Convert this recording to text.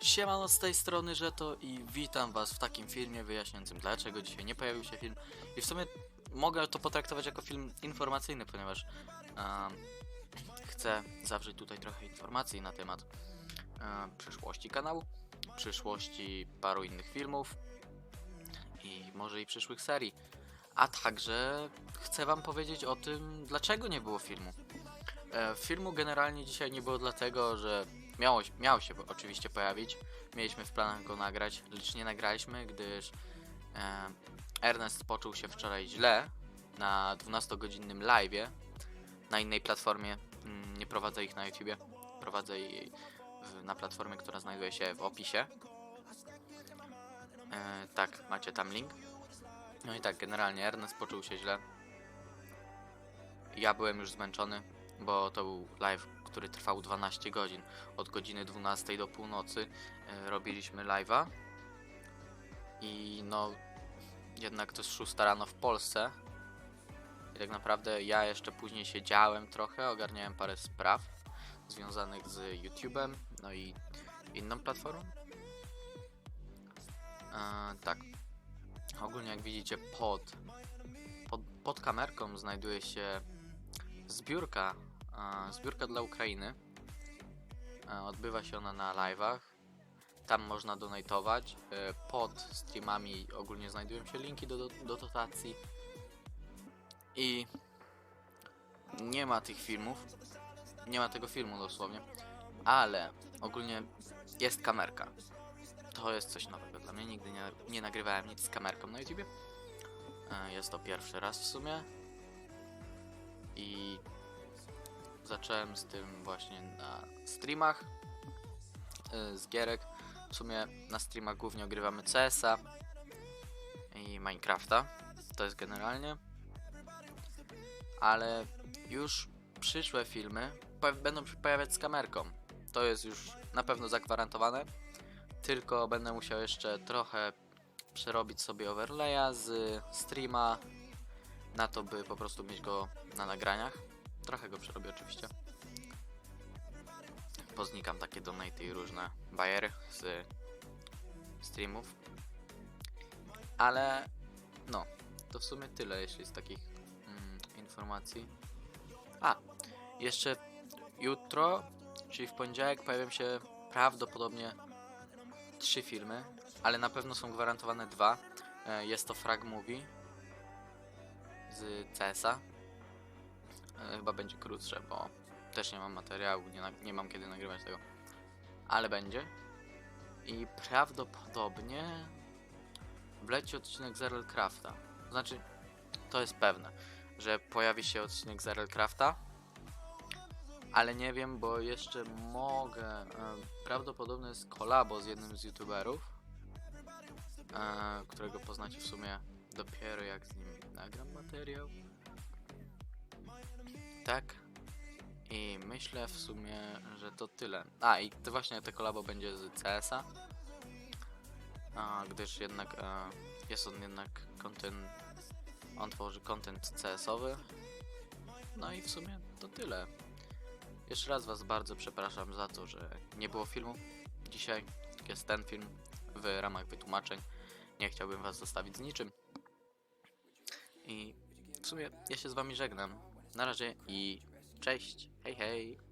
Siemano z tej strony Żeto i witam was w takim filmie wyjaśniającym dlaczego dzisiaj nie pojawił się film i w sumie mogę to potraktować jako film informacyjny, ponieważ em, chcę zawrzeć tutaj trochę informacji na temat em, przyszłości kanału, przyszłości paru innych filmów i może i przyszłych serii, a także chcę wam powiedzieć o tym dlaczego nie było filmu. E, filmu generalnie dzisiaj nie było dlatego, że miało, miał się oczywiście pojawić. Mieliśmy w planach go nagrać, lecz nie nagraliśmy, gdyż e, Ernest poczuł się wczoraj źle na 12-godzinnym live'ie na innej platformie. Mm, Nie prowadzę ich na YouTubie, prowadzę je na platformie, która znajduje się w opisie. E, tak, macie tam link. No i tak, generalnie Ernest poczuł się źle. Ja byłem już zmęczony, bo to był live, który trwał 12 godzin. Od godziny 12 do północy e, robiliśmy live'a. I no, jednak to jest 6 rano w Polsce. I tak naprawdę ja jeszcze później siedziałem trochę, ogarniałem parę spraw związanych z YouTube'em, no i inną platformą. E, tak. Ogólnie jak widzicie pod, pod, pod kamerką znajduje się zbiórka, zbiórka dla Ukrainy. Odbywa się ona na live'ach. Tam można donatować. E, pod streamami ogólnie znajdują się linki do, do, do dotacji. I nie ma tych filmów. Nie ma tego filmu dosłownie. Ale ogólnie jest kamerka. To jest coś nowego dla mnie. Nigdy nie, nie nagrywałem nic z kamerką na YouTubie. E, Jest to pierwszy raz w sumie. I zacząłem z tym właśnie na streamach y, z gierek. W sumie na streamach głównie ogrywamy CS-a i Minecrafta. To jest generalnie. Ale już przyszłe filmy będą się pojawiać z kamerką. To jest już na pewno zagwarantowane. Tylko będę musiał jeszcze trochę przerobić sobie overlaya z streama na to, by po prostu mieć go na nagraniach. Trochę go przerobię oczywiście. Poznikam takie donaty i różne bajery z streamów. Ale no, to w sumie tyle, jeśli z takich mm, informacji. A, jeszcze jutro, czyli w poniedziałek pojawią się prawdopodobnie trzy filmy, ale na pewno są gwarantowane dwa. E, Jest to Frag Movie z CS-a. E, Chyba będzie krótsze, bo też nie mam materiału, nie, nie mam kiedy nagrywać tego. Ale będzie. I prawdopodobnie wleci odcinek z Crafta. Znaczy, to jest pewne, że pojawi się odcinek z Crafta. Ale nie wiem, bo jeszcze mogę. E, prawdopodobne jest kolabo z jednym z youtuberów, e, którego poznacie w sumie dopiero jak z nim nagram materiał. Tak. I myślę w sumie, że to tyle. A i to właśnie te kolabo będzie z CS-a. A, gdyż jednak e, jest on jednak content. On tworzy content CS-owy. No i w sumie to tyle. Jeszcze raz Was bardzo przepraszam za to, że nie było filmu dzisiaj. Jest ten film w ramach wytłumaczeń. Nie chciałbym Was zostawić z niczym. I w sumie ja się z Wami żegnam. Na razie i cześć. Hej, hej.